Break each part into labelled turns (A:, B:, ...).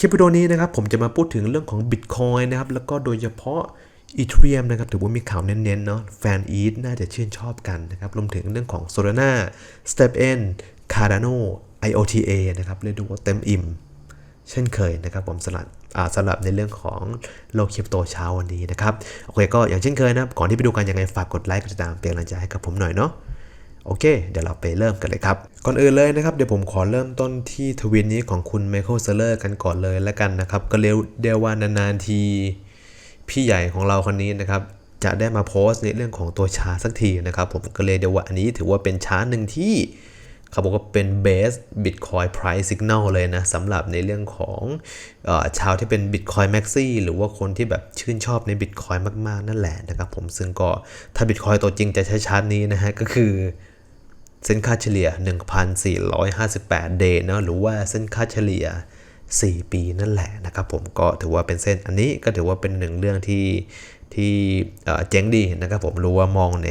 A: คลิปวิดีโอนี้นะครับผมจะมาพูดถึงเรื่องของ Bitcoin นะครับแล้วก็โดยเฉพาะ Ethereum นะครับถือว่ามีข่าวเน้นๆเนาะแฟนอีทน่าจะชื่นชอบกันนะครับรวมถึงเรื่องของ Solana StepN Cardano IOTA นะครับเรียกได้ว่าเต็มอิ่ม เช่นเคยนะครับผมสำหรับอ่าสำหรับในเรื่องของโลกคริปโตเช้าวันนี้นะครับ โอเคก็อย่างเช่นเคยนะครับก่อนที่ไปดูกันยังไงฝากกดไลค์กดติดตามเป็นกำลังใจให้กับผมหน่อยเนาะ โอเค เดี๋ยวเราไปเริ่มกันเลยครับ ก่อนอื่นเลยนะครับ เดี๋ยวผมขอเริ่มต้นที่ทวินนี้ของคุณไมเคิลเซเลอร์กันก่อนเลยแล้วกันนะครับ ก็เรียกได้ว่านานๆที พี่ใหญ่ของเราคนนี้นะครับ จะได้มาโพสต์ในเรื่องของตัวชาสักทีนะครับ ผมก็เลยเดี๋ยวว่าอันนี้ถือว่าเป็นชาหนึ่งที่เขาบอกว่าเป็น base Bitcoin price signal เลยนะสำหรับในเรื่องของออชาวที่เป็น Bitcoin maxi หรือว่าคนที่แบบชื่นชอบใน Bitcoin มาก ๆ นั่นแหละนะครับผมซึ่งก็ถ้า Bitcoin ตัวจริงจะใช้ชาร์ตนี้นะฮะ ก็คือ เส้นค่าเฉลี่ย 1,458 เดย์เนาะหรือว่าเส้นค่าเฉลี่ย 4 ปีนั่นแหละนะครับผมก็ถือว่าเป็นเส้นอันนี้ก็ถือว่าเป็นหนึ่งเรื่องที่ที่เจ๋งดีนะครับผมรู้ว่ามองใน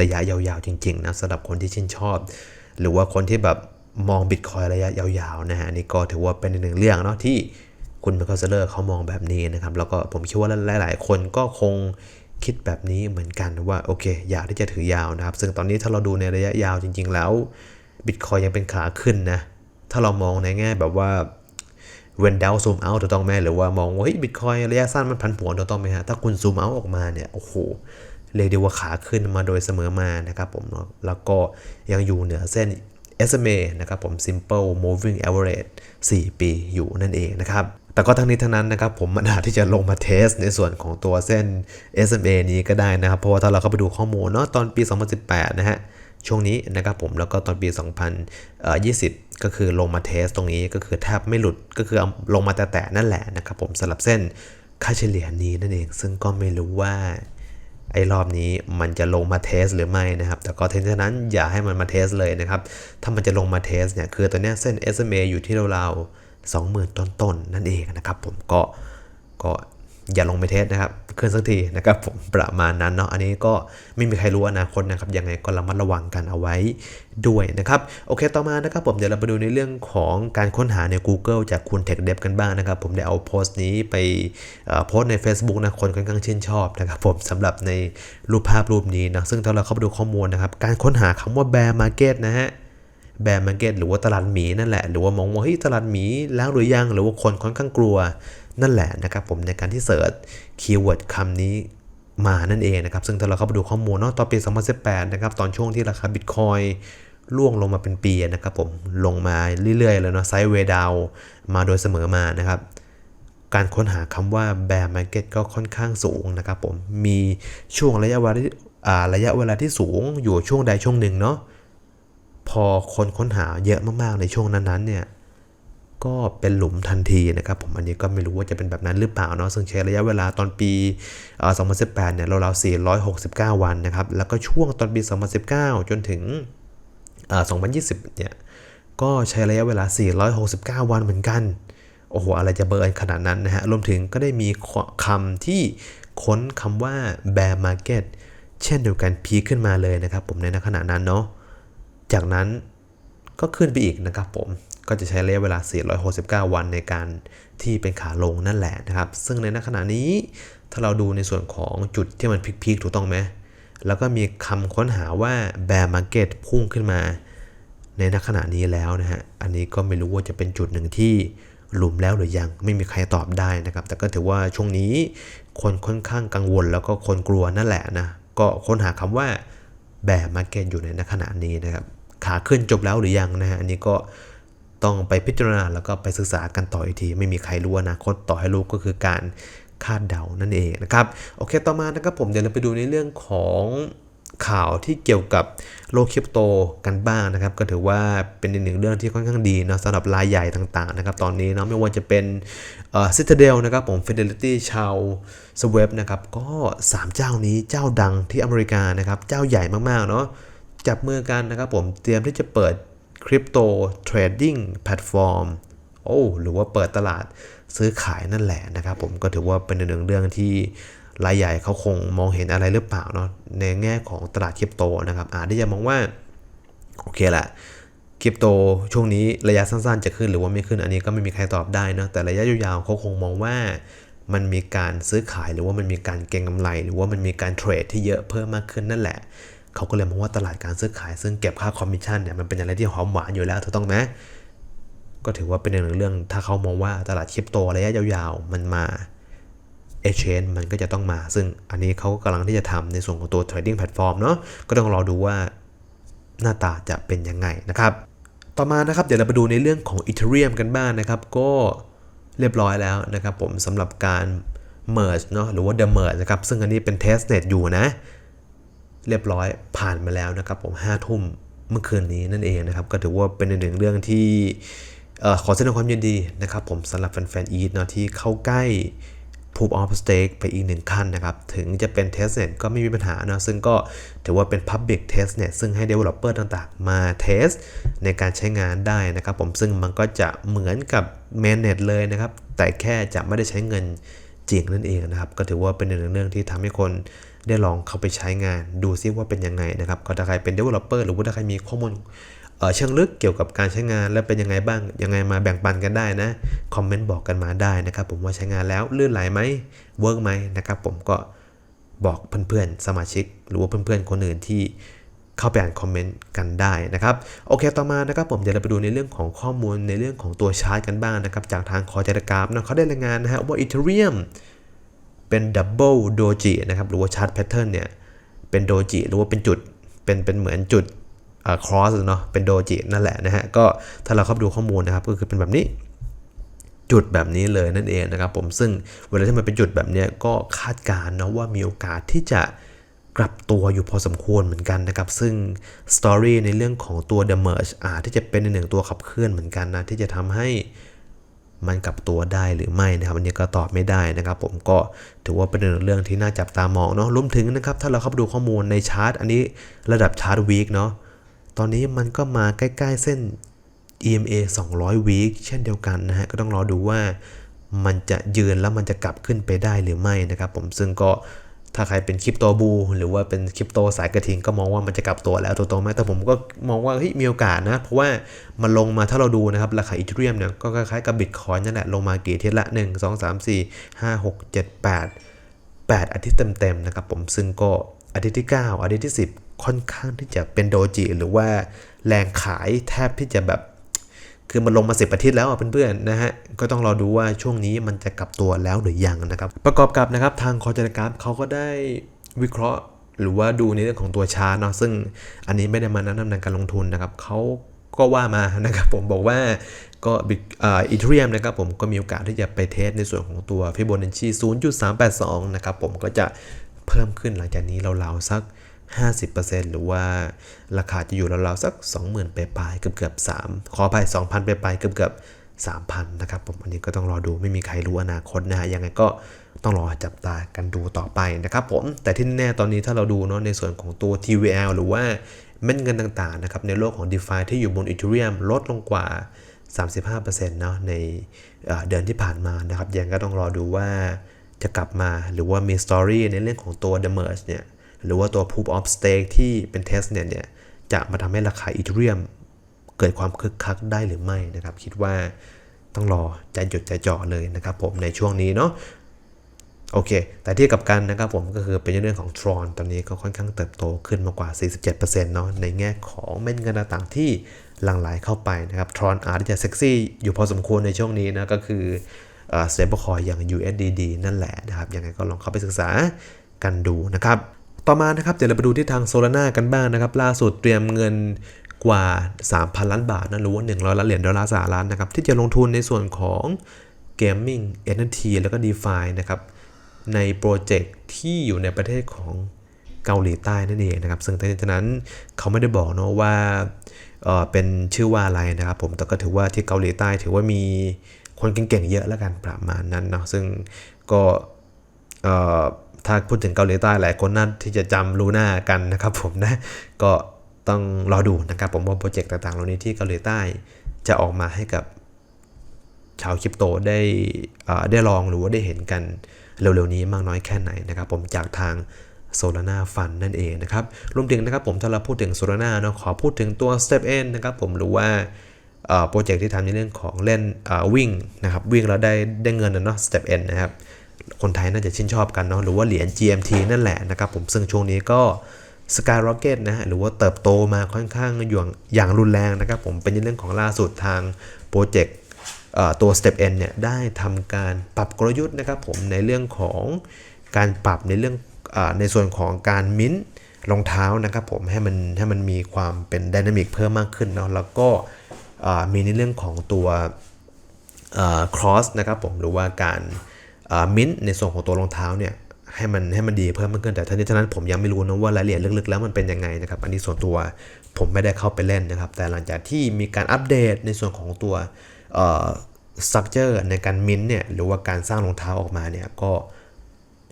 A: ระยะยาวๆจริงๆนะสำหรับคนที่ชื่นชอบ หรือว่าคนที่แบบมองบิตคอยระยะยาวๆนะฮะอันนี่ก็ถือว่าเป็นหนึ่งเรื่องเนาะที่คุณมเคิลเซเลอร์เขามองแบบนี้นะครับแล้วก็ผมคิดว่าหลายๆ คนก็คง คิดแบบนี้เหมือนกันว่าโอเคอยากที่จะถือยาวนะครับ ซึ่งตอนนี้ถ้าเราดูในระยะยาวจริง ๆ แล้วบิตคอยยังเป็นขาขึ้นนะ ถ้าเรามองในแง่แบบว่าเวนดาวซูมเอาถูกต้องไหมหรือว่ามองว่าเฮ้ยบิตคอยระยะสั้นมันพันผวนถูกต้องไหมฮะถ้าคุณซูมเอาออกมาเนี่ยโอ้โหเรียกได้ว่าขาขึ้นมาโดยเสมอมานะครับผมเนาะแล้วก็ยังอยู่เหนือเส้น SMA นะครับผม Simple Moving Average 4 ปีอยู่นั่นเองนะครับ แต่ก็ทั้งนี้ทั้งนั้นนะครับผมมันอาจที่จะลงมาเทสในส่วนของตัวเส้น SMA นี้ก็ได้นะครับ เพราะว่าถ้าเราเข้าไปดูข้อมูลเนาะตอนปี 2018 นะฮะช่วงนี้นะครับผมแล้วก็ตอนปี 2020 ก็คือลงมาเทสตรงนี้ก็คือแทบไม่หลุดก็คือลงมาแต่ๆนั่นแหละนะครับผมสำหรับเส้นค่าเฉลี่ยนี้นั่นเอง ซึ่งก็ไม่รู้ว่าไอ้รอบนี้มันจะลงมาเทสหรือไม่นะครับ แต่ก็เทนนั้นอย่าให้มันมาเทสเลยนะครับ ถ้ามันจะลงมาเทสเนี่ยคือตอนนี้เส้น SMA อยู่ที่ราวๆ 20,000 ต้นๆนนั่นเองนะครับผมก็ก็อย่าลงไปเทสนะครับขึ้นสักทีนะครับผมประมาณนั้นเนาะอันนี้ก็ไม่มีใครรู้อนาคตนะครับยังไงก็ระมัดระวังกันเอาไว้ด้วยนะครับโอเคต่อมานะครับผมเดี๋ยวเราไปดูในเรื่องของการค้นหาใน Google จากคุณ Tech Dev กันบ้างนะครับ ผมได้เอาโพสต์นี้ไปโพสต์ใน Facebook นะคนค่อนข้างชื่นชอบนะครับผมสำหรับในรูปภาพรูปนี้นะซึ่งถ้าเราเข้าไปดูข้อมูลนะครับการค้นหาคำว่า bear market นะฮะ แบร์มาร์เก็ตหรือว่าตลาดหมีนั่นแหละ หรือว่ามองว่าเฮ้ยตลาดหมีแล้วหรือยัง หรือว่าคนค่อนข้างกลัวนั่นแหละนะครับผมในการที่เสิร์ชคีย์เวิร์ดคำนี้มานั่นเองนะครับ ซึ่งถ้าเราเข้าไปดูข้อมูลเนาะตอนปี 2018 นะครับ ตอนช่วงที่ราคาบิตคอยล่วงลงมาเป็นปีนะครับผมลงมาเรื่อยๆเลยเนาะไซด์เวดาวมาโดยเสมอมานะครับ การค้นหาคำว่า bear market ก็ค่อนข้างสูงนะครับผมมีช่วงระยะเวลาที่อ่าระยะเวลาที่สูงอยู่ช่วงใดช่วงหนึ่งเนาะ พอคนค้นหาเยอะมากๆในช่วงนั้นๆเนี่ยก็เป็นหลุมทันทีนะครับผมอันนี้ก็ไม่รู้ว่าจะเป็นแบบนั้นหรือเปล่าเนาะซึ่งใช้ระยะเวลาตอนปี2018เนี่ยเราๆ469 วันนะครับ แล้วก็ช่วงตอนปี 2019 จนถึง2020เนี่ยก็ใช้ระยะเวลา 469 วันเหมือนกัน โอ้โห อะไรจะเบอร์ขนาดนั้นนะฮะ รวมถึงก็ได้มีคำที่ค้นคำว่า bear market เช่นเดียวกันพีขึ้นมาเลยนะครับผมในขณะนั้นเนาะ จากนั้นก็ขึ้นไปอีกนะครับผมก็จะใช้ระยะเวลา 469 วันในการที่เป็นขาลงนั่นแหละนะครับ ซึ่งในขณะนี้ถ้าเราดูในส่วนของจุดที่มันพีคๆถูกต้องไหมแล้วก็มีคำค้นหาว่า bear market พุ่งขึ้นมา ในณขณะนี้แล้วนะฮะ อันนี้ก็ไม่รู้ว่าจะเป็นจุดหนึ่งที่หลุมแล้วหรือยังไม่มีใครตอบได้นะครับ แต่ก็ถือว่าช่วงนี้คนค่อนข้างกังวลแล้วก็คนกลัวนั่นแหละนะ ก็ค้นหาคำว่า แบร์มาร์เก็ตอยู่ในขณะนี้นะครับขาขึ้นจบแล้วหรือยังนะฮะอันนี้ก็ต้องไปพิจารณาแล้วก็ไปศึกษากันต่ออีกที ไม่มีใครรู้อนาคตต่อให้รู้ก็คือการคาดเดานั่นเองนะครับ โอเคต่อมานะครับผมเดี๋ยวเราไปดูในเรื่องของ ข่าวที่เกี่ยวกับโลกคริปโตกันบ้างนะครับ ก็ถือว่าเป็นอีกหนึ่งเรื่องที่ค่อนข้างดีเนาะสำหรับรายใหญ่ต่างๆนะครับตอนนี้เนาะไม่ว่าจะเป็นเอ่อ Citadel นะครับผม Fidelity ชาว s w e b นะครับก็ 3 เจ้านี้เจ้าดังที่อเมริกานะครับเจ้าใหญ่มากๆเนาะจับมือกันนะครับผมเตรียมที่จะเปิดคริปโตเทรดดิ้งแพลตฟอร์มโอ้หรือว่าเปิดตลาดซื้อขายนั่นแหละนะครับผมก็ถือว่าเป็นหนึ่งเรื่องที่ รายใหญ่เขาคงมองเห็นอะไรหรือเปล่าเนาะในแง่ของตลาดคริปโตนะครับอาจที่จะมองว่า โอเคแหละคริปโตช่วงนี้ระยะสั้นๆ จะขึ้นหรือว่าไม่ขึ้นอันนี้ก็ไม่มีใครตอบได้นะแต่ระยะยาวๆเขาคงมองว่ามันมีการซื้อขายหรือว่ามันมีการเก็งกำไร หรือว่ามันมีการเทรดที่เยอะเพิ่มมากขึ้นนั่นแหละเขาก็เลยมองว่าตลาดการซื้อขาย ซึ่งเก็บค่าคอมมิชชั่นเนี่ยมันเป็นอะไรที่หอมหวานอยู่แล้วถูกต้องไหมก็ถือว่าเป็นหนึ่งเรื่องถ้าเขามองว่าตลาดคริปโตระยะยาวๆมันมา เอเชนมันก็จะต้องมา ซึ่งอันนี้เขากำลังที่จะทำในส่วนของตัว trading platform เนาะก็ต้องรอดูว่าหน้าตาจะเป็นยังไงนะครับ ต่อมานะครับเดี๋ยวเราไปดูในเรื่องของ Ethereum กันบ้างนะครับ ก็เรียบร้อยแล้วนะครับผมสำหรับการ merge เนาะหรือว่า the merge นะครับ ซึ่งอันนี้เป็น testnet อยู่นะ เรียบร้อยผ่านมาแล้วนะครับผมห้าทุ่มเมื่อคืนนี้นั่นเองนะครับ ก็ถือว่าเป็นหนึ่งเรื่องที่ออขอแสดงความยินดีนะครับผมสำหรับแฟนๆ ETH เนาะที่เข้าใกล้ Proof of Stake ไปอีกหนึ่งขั้นนะครับ ถึงจะเป็น Testnet ก็ไม่มีปัญหาเนะซึ่งก็ถือว่าเป็น Public Testnet ซึ่งให้ Developer ต่างๆ มา test ในการใช้งานได้นะครับผมซึ่งมันก็จะเหมือนกับ Mainnet เลยนะครับ แต่แค่จะไม่ได้ใช้เงินจริงนั่นเองนะครับ ก็ถือว่าเป็นหนึ่งเรื่องที่ทำให้คนได้ลองเข้าไปใช้งานดูซิว่าเป็นยังไงนะครับ ก็ถ้าใครเป็น Developer หรือว่าถ้าใครมีข้อมูล เชิงลึกเกี่ยวกับการใช้งานและเป็นยังไงบ้าง ยังไงมาแบ่งปันกันได้นะ คอมเมนต์บอกกันมาได้นะครับผมว่าใช้งานแล้วลื่นไหลไหมเวิร์กไหมนะครับผมก็บอกเพื่อนๆ สมาชิก หรือว่าเพื่อนๆ คนอื่นที่เข้าไปอ่านคอมเมนต์กันได้นะครับโอเคต่อมานะครับผมเดี๋ยวเราไปดูในเรื่องของข้อมูลในเรื่องของตัวชาร์ตกันบ้างนะครับจากทางคอจารกราฟนะเขาได้รายงานนะฮะว่า Ethereum เป็นดับเบิลโดจินะครับหรือว่าชาร์ตแพทเทิร์นเนี่ยเป็นโดจิหรือว่าเป็นจุดเป็นเป็นเหมือนจุด ครอสเนาะเป็นโดจินั่นแหละนะฮะก็ถ้าเราเข้าไปดูข้อมูลนะครับก็คือเป็นแบบนี้จุดแบบนี้เลยนั่นเองนะครับผมซึ่งเวลาที่มันเป็นจุดแบบนี้ก็คาดการณ์นะว่ามีโอกาสที่จะกลับตัวอยู่พอสมควรเหมือนกันนะครับ ซึ่งสตอรี่ในเรื่องของตัว The Merge อาจที่จะเป็นในหนึ่งตัวขับเคลื่อนเหมือนกันนะ ที่จะทำให้มันกลับตัวได้หรือไม่นะครับอันนี้ก็ตอบไม่ได้นะครับ ผมก็ถือว่าเป็นเรื่องที่น่าจับตามองเนาะรวมถึงนะครับ ถ้าเราเข้าไปดูข้อมูลในชาร์ตอันนี้ระดับชาร์ตวีคเนาะ ตอนนี้มันก็มาใกล้ ๆ เส้น EMA 200 week เช่นเดียวกันนะฮะ ก็ต้องรอดูว่ามันจะยืนแล้วมันจะกลับขึ้นไปได้หรือไม่นะครับผม ซึ่งก็ถ้าใครเป็นคริปโตบู หรือว่าเป็นคริปโตสายกระทิงก็มองว่ามันจะกลับตัวแล้วตัวตรงไหมแต่ผมก็มองว่าเฮ้ยมีโอกาสนะ เพราะว่ามันลงมาถ้าเราดูนะครับ ราคาอีเทเรียมเนี่ยก็คล้ายๆกับบิตคอยนั่นแหละ ลงมากี่อาทิตย์ละ 1 2 3 4 5 6 7 8 8 อาทิตย์เต็มๆนะครับผมซึ่งก็ อาทิตย์ที่ 9 อาทิตย์ที่ 10 ค่อนข้างที่จะเป็นโดจิ หรือว่าแรงขายแทบที่จะแบบ คือมันลงมา10อาทิตย์แล้วเพื่อนๆนะฮะ ก็ต้องรอดูว่าช่วงนี้มันจะกลับตัวแล้วหรือยังนะครับ ประกอบกับนะครับทางคอร์จกราฟเขาก็ได้วิเคราะห์ หรือว่าดูในเรื่องของตัวชาร์ตเนาะซึ่งอันนี้ไม่ได้มาแนะนำในการลงทุนนะครับเขาก็ว่ามานะครับผมบอกว่าก็บิตอ่าอีเทเรียมนะครับผมก็มีโอกาสที่จะไปเทสในส่วนของตัวฟิโบนัชชี0.382 นะครับผมก็จะ เพิ่มขึ้นหลังจากนี้เราๆสัก 50%หรือว่าราคาจะอยู่ราวๆสัก 20,000ไปปลายเกือบเกือบ3ขออภัย2,000ไปปลายเกือบเกือบ3,000นะครับผมอันนี้ก็ต้องรอดูไม่มีใครรู้อนาคตนะฮะยังไงก็ต้องรอจับตากันดูต่อไปนะครับผมแต่ที่แน่ตอนนี้ถ้าเราดูเนาะในส่วนของตัว TVL หรือว่าเม็ดเงินต่างๆนะครับในโลกของ DeFi ที่อยู่บน Ethereum ลดลงกว่า 35%เนาะในเดือนที่ผ่านมานะครับยังก็ต้องรอดูว่า จะกลับมาหรือว่ามีสตอรี่ในเรื่องของตัว The Merge เนี่ยหรือว่าตัว Proof of Stake ที่เป็น Test เนี่ยเนี่ยจะมาทำให้ราคา Ethereum เกิดความคึกคักได้หรือไม่นะครับ คิดว่าต้องรอใจจดใจจ่อเลยนะครับผมในช่วงนี้เนาะโอเค แต่ที่กับกันนะครับผมก็คือเป็นเรื่องของ Tron ตอนนี้ก็ค่อนข้างเติบโตขึ้นมากว่า 47%เนาะในแง่ของเม็ดเงินต่างๆที่หลั่งไหลเข้าไปนะครับ Tron อาจจะเซ็กซี่อยู่พอสมควรในช่วงนี้นะก็คือ เอ่อ stablecoin อย่าง USDD นั่นแหละนะครับยังไงก็ลองเข้าไปศึกษากันดูนะครับ ต่อมานะครับเดี๋ยวเราไปดูที่ทาง Solana กันบ้างนะครับ ล่าสุดเตรียมเงินกว่า 3,000 ล้านบาทนะหรือว่า 100 ล้านเหรียญดอลลาร์สหรัฐนะครับ ที่จะลงทุนในส่วนของ Gaming NFT แล้วก็ DeFi นะครับ ในโปรเจกต์ที่อยู่ในประเทศของเกาหลีใต้นั่นเองนะครับ ซึ่งจากนั้นเขาไม่ได้บอกเนอะว่าเออเป็นชื่อว่าอะไรนะครับผมแต่ก็ถือว่าที่เกาหลีใต้ถือว่ามี คนเก่งๆเยอะแล้วกันประมาณนั้นเนาะซึ่งก็ถ้าพูดถึงเกาหลีใต้หลายคนน่าที่จะจำลูน่ากันนะครับผมนะก็ต้องรอดูนะครับผมว่าโปรเจกต์ต่างๆเหล่านี้ที่เกาหลีใต้จะออกมาให้กับชาวคริปโตได้ได้ลองหรือว่าได้เห็นกันเร็วๆนี้มากน้อยแค่ไหนนะครับ ผมจากทาง Solana Fund นั่นเองนะครับ รวมถึงนะครับผมถ้าเราพูดถึง Solana เนาะขอพูดถึงตัว Step N นะครับผมหรือว่า โปรเจกต์ที่ทำในเรื่องของเล่นวิ่งนะครับวิ่งแล้วได้ได้เงินนะเนาะ Step N นะครับคนไทยน่าจะชื่นชอบกันเนาะหรือว่าเหรียญ GMT นั่นแหละนะครับผมซึ่งช่วงนี้ก็ Skyrocket นะหรือว่าเติบโตมาค่อนข้างอย่างอย่างรุนแรงนะครับผมเป็นเรื่องของล่าสุดทางโปรเจกต์ตัว Step N เนี่ยได้ทำการปรับกลยุทธ์นะครับผมในเรื่องของการปรับในเรื่องอในส่วนของการมิ้นท์รองเท้านะครับผมให้มันให้มันมีความเป็นดินามิกเพิ่มมากขึ้นเนาะแล้วก็ มีในเรื่องของตัวครอสนะครับผมหรือว่าการมิ้นในส่วนของตัวรองเท้าเนี่ยให้มันให้มันดีเพิ่มมากขึ้นแต่ทั้งนี้ทั้งนั้นผมยังไม่รู้นะว่ารายละเอียดลึกๆแล้วมันเป็นยังไงนะครับ อันนี้ส่วนตัวผมไม่ได้เข้าไปเล่นนะครับ แต่หลังจากที่มีการอัปเดตในส่วนของตัวสตรัคเจอร์ในการมิ้นเนี่ยหรือว่าการสร้างรองเท้าออกมาเนี่ยก็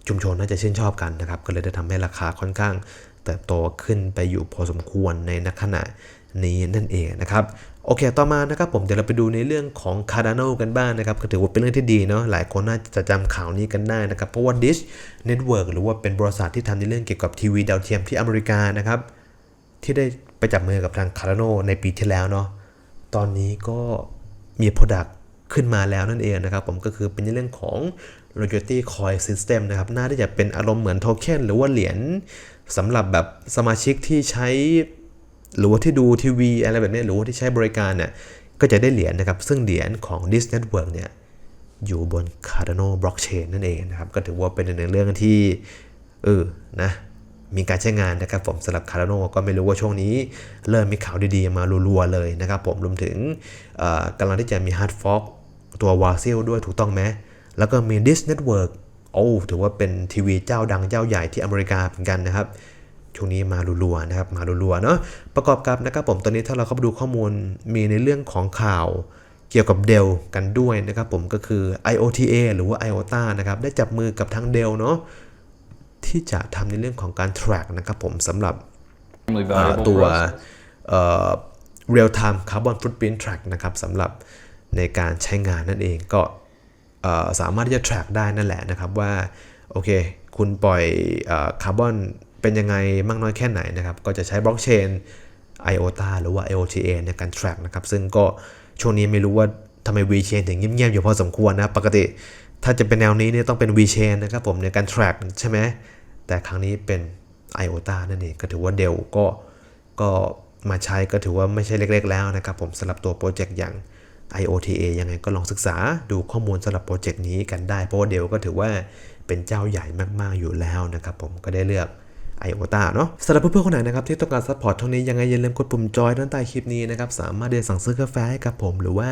A: ชุมชนน่าจะชื่นชอบกันนะครับ ก็เลยได้ทำให้ราคาค่อนข้างเติบโตขึ้นไปอยู่พอสมควรในณขณะนี้นั่นเองนะครับ โอเค ต่อมานะครับผมเดี๋ยวเราไปดูในเรื่องของ Cardano กันบ้างนะครับก็ถือว่าเป็นเรื่องที่ดีเนาะหลายคนน่าจะจำข่าวนี้กันได้นะครับ เพราะว่า Dish Network หรือว่าเป็นบริษัทที่ทำในเรื่องเกี่ยวกับทีวีดาวเทียมที่อเมริกานะครับ ที่ได้ไปจับมือกับทาง Cardano ในปีที่แล้วเนาะตอนนี้ก็มี Product ขึ้นมาแล้วนั่นเองนะครับ ผมก็คือเป็นในเรื่องของ Royalty Coin System นะครับ น่าที่จะเป็นอารมณ์เหมือนโทเค็นหรือว่าเหรียญสำหรับแบบสมาชิกที่ใช้ หรือว่าที่ดูทีวีอะไรแบบนี้หรือว่าที่ใช้บริการเนี่ยก็จะได้เหรียญนะครับ ซึ่งเหรียญของ Dis Network เนี่ยอยู่บน Cardano Blockchain นั่นเองนะครับ ก็ถือว่าเป็นหนึ่งในเรื่องที่เออนะมีการใช้งานนะครับผมสำหรับ Cardano ก็ไม่รู้ว่าช่วงนี้ เริ่มมีข่าวดีๆ มารัวๆเลยนะครับผมรวมถึงกำลังที่จะมี Hard Fork ตัว w a s i l ด้วยถูกต้องไหมแล้วก็มี Dis Network โอ้ถือว่าเป็นทีวีเจ้าดังเจ้าใหญ่ที่อเมริกาเหมือนกันนะครับ ช่วงนี้มารัวๆนะครับมารัวๆเนาะประกอบกับนะครับผมตอนนี้ถ้าเราเข้าไปดูข้อมูลมีในเรื่องของข่าวเกี่ยวกับเดลกันด้วยนะครับผมก็คือ IOTA หรือว่า IOTA นะครับได้จับมือกับทางเดลเนาะที่จะทำในเรื่องของการ track นะครับผมสำหรับ
B: extremely
A: อ่า
B: valuable
A: ตัว
B: for us.
A: เอ่อ real time carbon footprint track นะครับสำหรับในการใช้งานนั่นเองก็เอ่อสามารถที่จะ track ได้นั่นแหละนะครับว่า โอเค คุณปล่อยคาร์บอน เป็นยังไงมากน้อยแค่ไหนนะครับ ก็จะใช้บล็อกเชน IOTA หรือว่า IOTA ในการ track นะครับ ซึ่งก็ช่วงนี้ไม่รู้ว่าทำไม VChain ถึงเงียบๆอยู่พอสมควรนะ ปกติถ้าจะเป็นแนวนี้เนี่ยต้องเป็น VChain นะครับผมในการ track ใช่ไหม แต่ครั้งนี้เป็น IOTA นั่นเอง ก็ถือว่าเดลก็ก็มาใช้ก็ถือว่าไม่ใช่เล็กๆแล้วนะครับผมสำหรับตัวโปรเจกต์อย่าง IOTA ยังไงก็ลองศึกษาดูข้อมูลสำหรับโปรเจกต์นี้กันได้ เพราะว่าเดลก็ถือว่าเป็นเจ้าใหญ่มากๆอยู่แล้วนะครับผมก็ได้เลือก IOTA เนาะสำหรับเพื่อนๆคนไหนนะครับที่ต้องการซัพพอร์ตช่องนี้ยังไงอย่าลืมกดปุ่มจอยด้านใต้คลิปนี้นะครับสามารถเดินสั่งซื้อกาแฟให้กับผม หรือว่า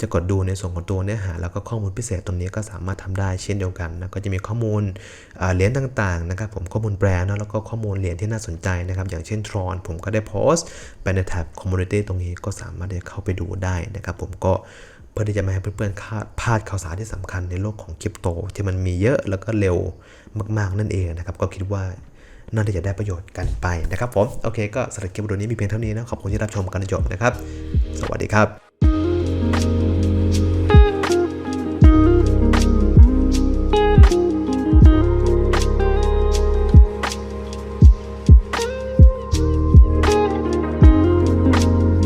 A: จะกดดูในส่วนของตัวเนื้อหา แล้วก็ข้อมูลพิเศษตรงนี้ก็สามารถทำได้เช่นเดียวกันนะก็จะมีข้อมูลเหรียญต่างๆนะครับผมข้อมูลแบรนด์เนาะแล้วก็ข้อมูลเหรียญที่น่าสนใจนะครับอย่างเช่นทรอนผมก็ได้โพสต์ไปในแท็บคอมมูนิตี้ตรงนี้ก็สามารถที่จะเข้าไปดูได้นะครับผมก็เพื่อที่จะไม่ให้เพื่อนๆคาดพลาดข่าวสารที่สำคัญในโลกของคริปโต ที่มันมีเยอะแล้วก็เร็วมากๆนั่นเองนะครับ ก็คิดว่า น่าจะได้ประโยชน์กันไปนะครับผมโอเคก็สำหรับคลิปวิดีโอนี้มีเพียงเท่านี้นะขอบคุณที่รับชมกันจนจบนะครับ สวัสดีครับ